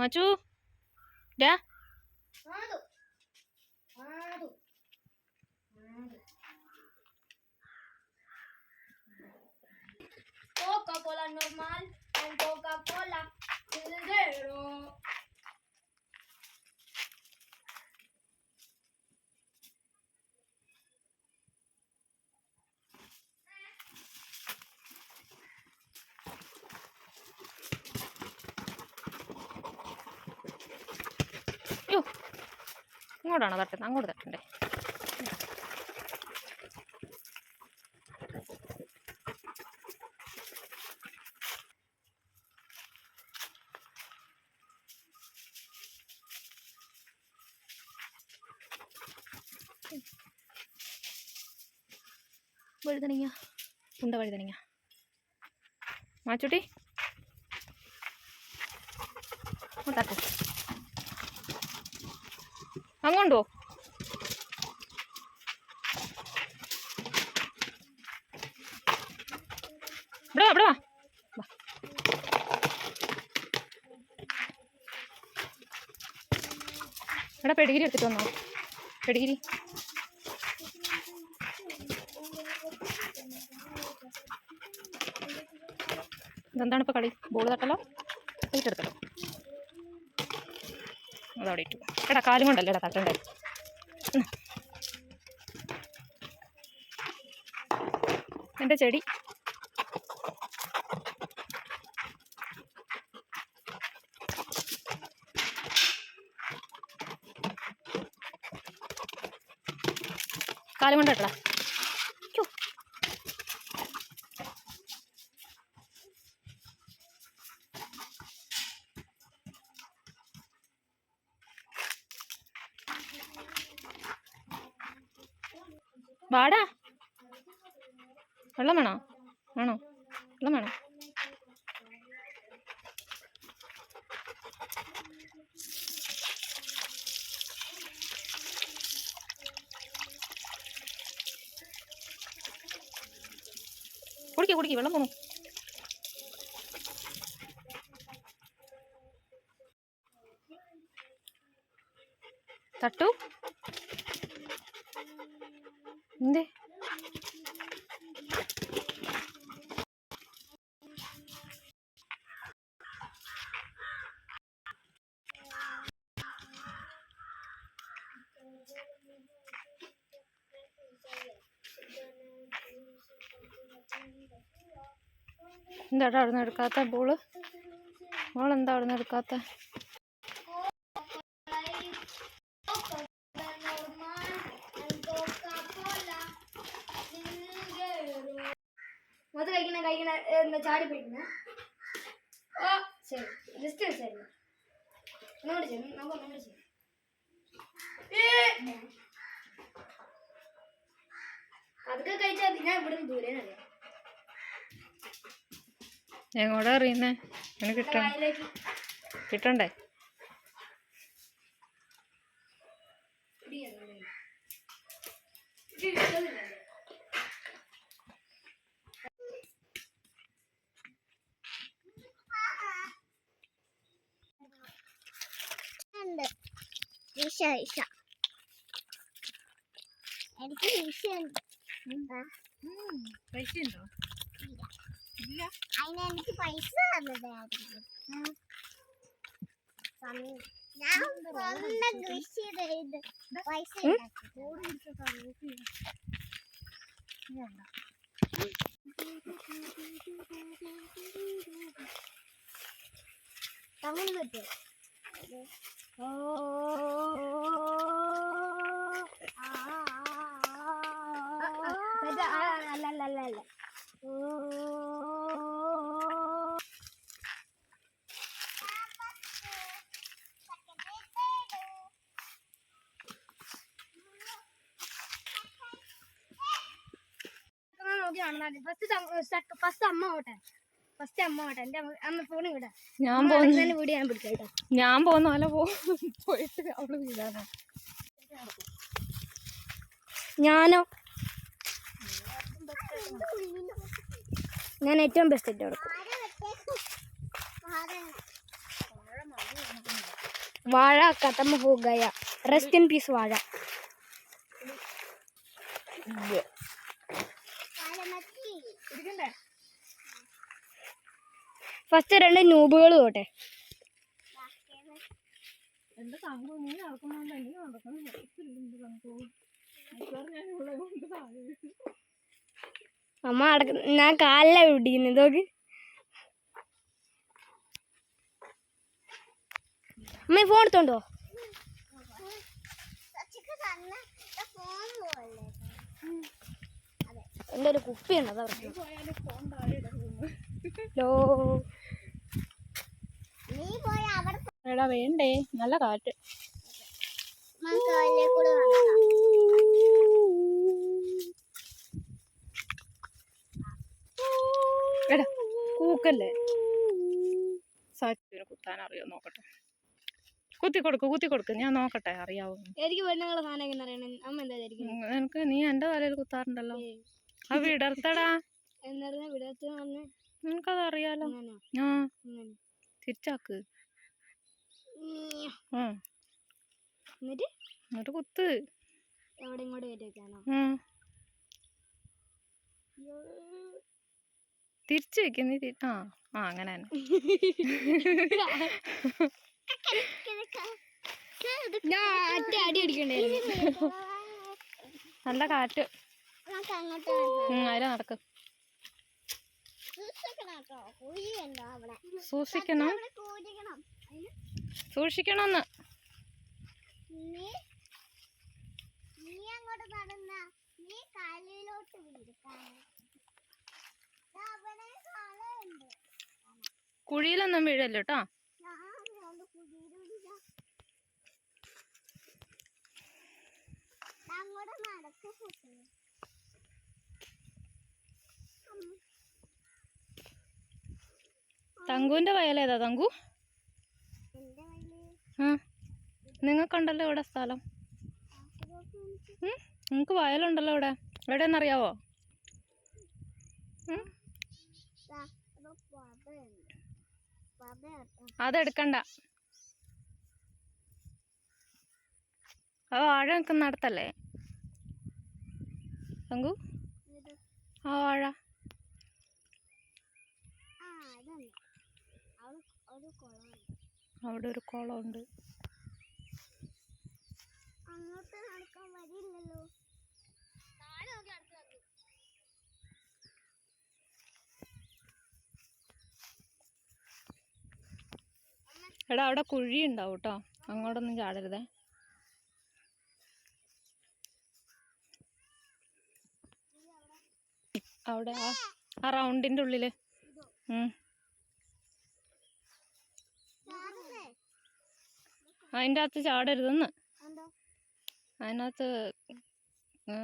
maju. Dah. Coca-Cola normal. And Coca-Cola. ഇങ്ങോട്ടാണോ തട്ടുന്നത്? അങ്ങോട്ട് തട്ടണ്ടേ? വഴുതനങ്ങ. ഉണ്ട വഴുതനങ്ങ? മാച്ചുട്ടി? തട്ടു. അങ്ങോട്ടോ? ഇവിടെ ഇവിടെ വാ. ഇവിടെ പെടിഗിരി എടുത്തിട്ട് വന്നോ? പെടിഗിരി. ഇതെന്താണ് കളി? ബോൾ തട്ടലോ? വെയിറ്റ് എടുത്തല്ലോ അതവിടെ ഇട്ടു. എടാ കാലും കൊണ്ടല്ലേ എടാ തട്ടണ്ടേ. എന്റെ ചെടി കാലും കൊണ്ട് വാടാ വെള്ളം വേണോ വേണോ വെള്ളം വേണോ കുടിക്കുക കുടിക്കുക വെള്ളം പോണു തട്ടു എന്തേ എന്താടാ അവിടെ നിന്ന് എടുക്കാത്ത ബോൾ? മോളെന്താ അവിടെ നിന്ന് എടുക്കാത്ത? മൊത്തം കഴിക്കണ കഴിക്കണ എന്താ ചാടി പിടിക്കണ ഓ ശരി. ജസ്റ്റ് വെച്ചായിരുന്നു. അതൊക്കെ കഴിച്ചാൽ ഞാൻ ഇവിടുന്ന് ദൂരെ എങ്ങോട്ടാ അറിയുന്നേ? അങ്ങനെ കിട്ടണം? കിട്ടണ്ടേ? കിട്ടണ്ടേ ഇടിയാണ് ഇത് ഇഷ്ടമില്ല ഉണ്ട്. എനിക്ക് പൈസ ഉണ്ടോ ഇല്ല അതിന് എനിക്ക് പൈസ തന്നതായിരുന്നു സമയം. ഞാൻ സ്വന്തം കൃഷി ചെയ്ത് പൈസ. തമിഴ് ഓ അല്ല അല്ല അല്ല അല്ല നോക്കി കാണുന്ന ഫസ്റ്റ് ഫസ്റ്റ് അമ്മ ഓട്ടെ ഫസ്റ്റ് അമ്മ ഓട്ടെ എന്റെ അമ്മ ഫോണിൽ വിടാം ഞാൻ പോകുന്നു വീഡിയോ ഞാൻ പിടിക്കാം കേട്ടോ. ഞാൻ പോകുന്ന പോലെ പോയിട്ട് അവൾ വീടാനോ ഞാനോ? ഞാൻ ഏറ്റവും ബെസ്റ്റ് ആയിട്ട് കൊടുക്കും? വാഴ കത്തമ്മ ഹോ ഗയ. റെസ്റ്റ് ഇൻ പീസ് വാഴ. ഫസ്റ്റ് രണ്ട് നൂബുകൾ പോട്ടെ. താഴെ അമ്മ അടക്ക ഞാൻ കാലില വിടിക്കുന്നത് നോക്ക് അമ്മ ഫോൺ എടുത്തോണ്ടോ? തന്ന ഫോൺ പോലെ എന്റെ ഒരു കുപ്പി ഉണ്ട്? അതാ ലോ അവിടെ എടാ വേണ്ടേ. നല്ല കാറ്റ്. എടാ കൂക്കല്ലേ? സാറ്റിനെ കുത്താൻ അറിയോ? നോക്കട്ടെ. കുത്തി കൊടുക്ക് കുത്തി കൊടുക്ക് ഞാൻ നോക്കട്ടെ അറിയാവോ? എനിക്ക് പെണ്ണുങ്ങളെ സാധനം എങ്ങനെ അറിയണം അമ്മ എന്താ വിചാരിക്കുന്നത് ഉം, നീ എന്റെ തലയിൽ കുത്താറുണ്ടല്ലോ. ആ വിടർത്തടാ. എന്നറിഞ്ഞ വിടത്ത് പറഞ്ഞ്. നിനക്കത് അറിയാലോ ആ തിരിച്ചാക്ക്. ആ എന്നിട്ട്? എന്നിട്ട് കുത്ത്. എവിടെ ഇങ്ങോട്ട് കയറ്റി തിരിച്ചു വെക്ക നീ ആ ആ അങ്ങനെ തന്നെ. ഞാൻ അടി അടിക്കണ്ടായിരുന്നു നല്ല കാറ്റ്. അതിലെ നടക്ക്. സൂക്ഷിക്കണം സൂക്ഷിക്കണമെന്ന്. നീ അങ്ങോട്ട് നടന്ന നീ കാലിലോട്ട് കുഴിയിലൊന്നും വീഴല്ലോ കേട്ടോ അങ്ങോട്ട് നടക്ക് തങ്കുവിന്റെ വയലേതാ തങ്കു? നിങ്ങക്കുണ്ടല്ലോ വയൽ ആ. നിങ്ങൾക്കുണ്ടല്ലോ ഇവിടെ സ്ഥലം. നിങ്ങക്ക് വയലുണ്ടല്ലോ ഇവിടെ. എവിടെയെന്നറിയാവോ? എന്നറിയാവോ അതെടുക്കണ്ട. അത് വാഴ നിൽക്കുന്നിടത്തല്ലേ തങ്കു? ആ വാഴ ആ ഇതന്നെ അവിടെ ഒരു കുളമുണ്ട്. ഉണ്ട് അങ്ങോട്ട് നടക്കാൻ. എടാ അവിടെ കുഴി ഉണ്ടാവും കേട്ടോ അങ്ങോട്ടൊന്നും ചാടരുതേ. അവിടെ ആ റൗണ്ടിന്റെ റൗണ്ടിന്റെ ഉള്ളിൽ അതിന്റെ അകത്ത് ചാടരുതെന്ന് അതിനകത്ത്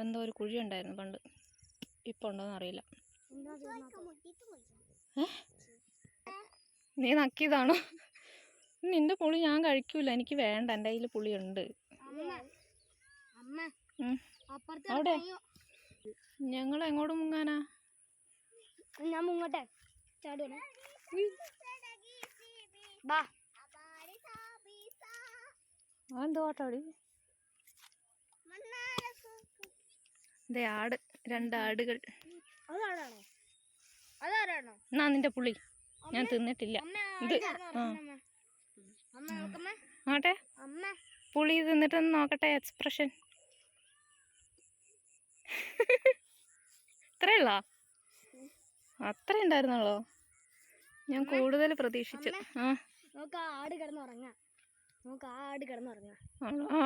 എന്തോ ഒരു കുഴി ഉണ്ടായിരുന്നു പണ്ട്. ഇപ്പൊ ഉണ്ടോന്ന് അറിയില്ല. നീ നക്കിയതാണോ? നിന്റെ പുളി ഞാൻ കഴിക്കൂല. എനിക്ക് വേണ്ട. എന്റെ കയ്യിൽ പുളിയുണ്ട്. അവിടെ? ഞങ്ങൾ എങ്ങോട്ട് മുങ്ങാനാ? ഞാൻ മുങ്ങട്ടെ. ബാ. അതെന്തോ ആട്ടാടി മണ്ണാര ദേ ആട് രണ്ട് ആടുകൾ. അതാരാണോ? അതാരാണോ? എന്നാ നിന്റെ പുളി. ഞാൻ തിന്നിട്ടില്ല. അമ്മ ഇത് ആട്ടെ. പുളി തിന്നിട്ടൊന്ന് നോക്കട്ടെ എക്സ്പ്രഷൻ ഇത്രയുള്ള? അത്ര ഉണ്ടായിരുന്നുള്ളോ? ഞാൻ കൂടുതൽ പ്രതീക്ഷിച്ചു. ആ. ആട് കിടന്നുറങ്ങാം നോക്ക് ആ ആട് കിടന്നുറങ്ങാം. ആ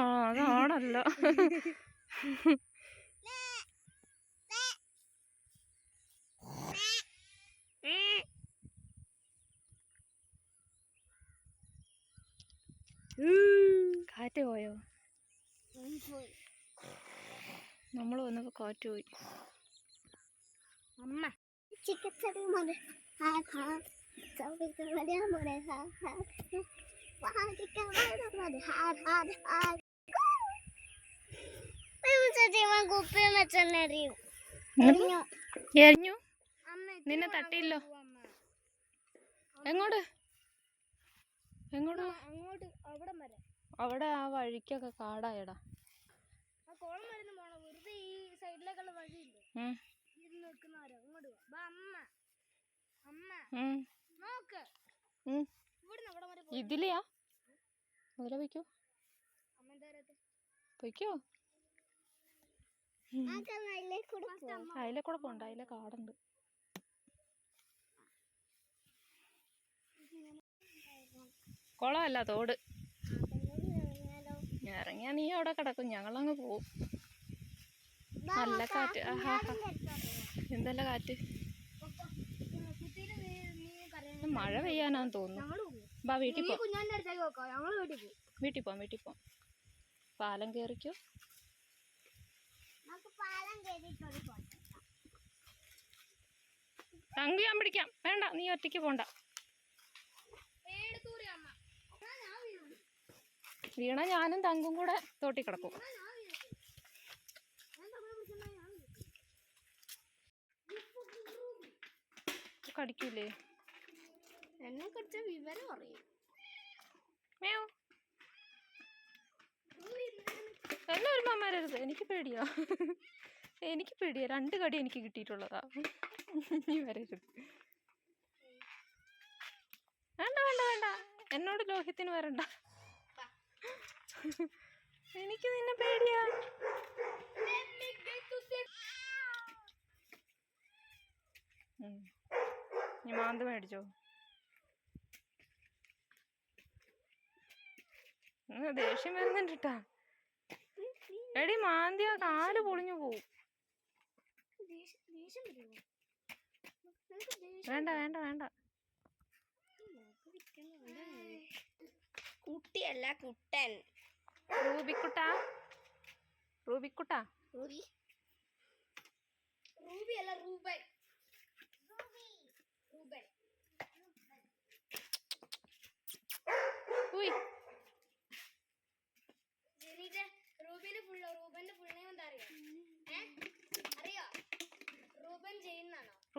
ആടല്ല കാറ്റ് പോയോ? നമ്മൾ വന്നപ്പോൾ കാറ്റ് പോയി. അമ്മ. ചികിത്സകൾ മതി. ഹാ, ഹാ. ഹാ, എറിഞ്ഞു. നിന്നെ തട്ടിയില്ലോ. എങ്ങോട്ട്? എങ്ങോട്ട്? അങ്ങോട്ട് അവിടം വരെ. അവിടെ ആ വഴിക്കൊക്കെ കാടായടാ. നോക്ക് ഉം. ഇവിടുന്ന് അവിടെ വരെ പോ ഇതിലെയാ? മുതല പോയിക്കോ. പൊയ്ക്കോ. അതിലെ കൂടെ പോണ്ട അതിലെ കാടുണ്ട്. കുളമല്ല തോട്. ഇറങ്ങിയാ നീ അവിടെ കിടക്കും ഞങ്ങളങ്ങ് പോവും. നല്ല കാറ്റ് ആഹാ. എന്തല്ല കാറ്റ്? മഴ പെയ്യാനാന്ന് തോന്നുന്നു. ബാ വീട്ടിൽ പോ. കുഞ്ഞാന്റെ അടുത്തേക്ക് നോക്കാം ഞങ്ങൾ വീട്ടിൽ പോകും വീട്ടിൽ പോവാം വീട്ടിൽ പോവാം പാലം കയറിക്കോ ഫോട്ടോ തങ്കി ഞാൻ പിടിക്കാം. വേണ്ട നീ ഒറ്റയ്ക്ക് പോണ്ട. വീണ. ഞാനും തങ്കും കൂടെ തോട്ടി കിടക്കും. കടിക്കൂലേ? എന്നെ കുറിച്ച് വിവരം അറിയും. എല്ലാവരും അമ്മമാരരുത് എനിക്ക് പേടിയാ. എനിക്ക് പേടിയാ. രണ്ട് കടി എനിക്ക് കിട്ടിയിട്ടുള്ളതാ. നീ വരരുത്. വേണ്ട വേണ്ട വേണ്ട. എന്നോട് ലോഹ്യത്തിന് വരണ്ട. എനിക്ക് നിന്നെ പേടിയാ. നീ മാന്ത് മേടിച്ചോ ദേഷ്യം വരുന്നുണ്ട് കേട്ടാ എടി മാന്തിയ കാൽ പൊളിഞ്ഞു പോവും. വേണ്ട വേണ്ട വേണ്ട. കുട്ടിയല്ല കുട്ടൻ. റൂബിക്കുട്ടാ? റൂബിക്കുട്ടാ? റൂബി. റൂബി അല്ല Ruben.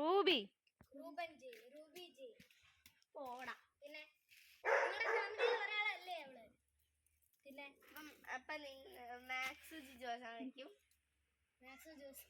Ruby. Ruben ji Ruby ji പോടാ. പിന്നെ നിങ്ങളുടെ ഫാമിലിയിൽ ഒരാളല്ലേ അവൾ? പിന്നെ അപ്പം അപ്പം മാത്സ് ജോസായിരിക്കും മാത്സ് ജോസ്.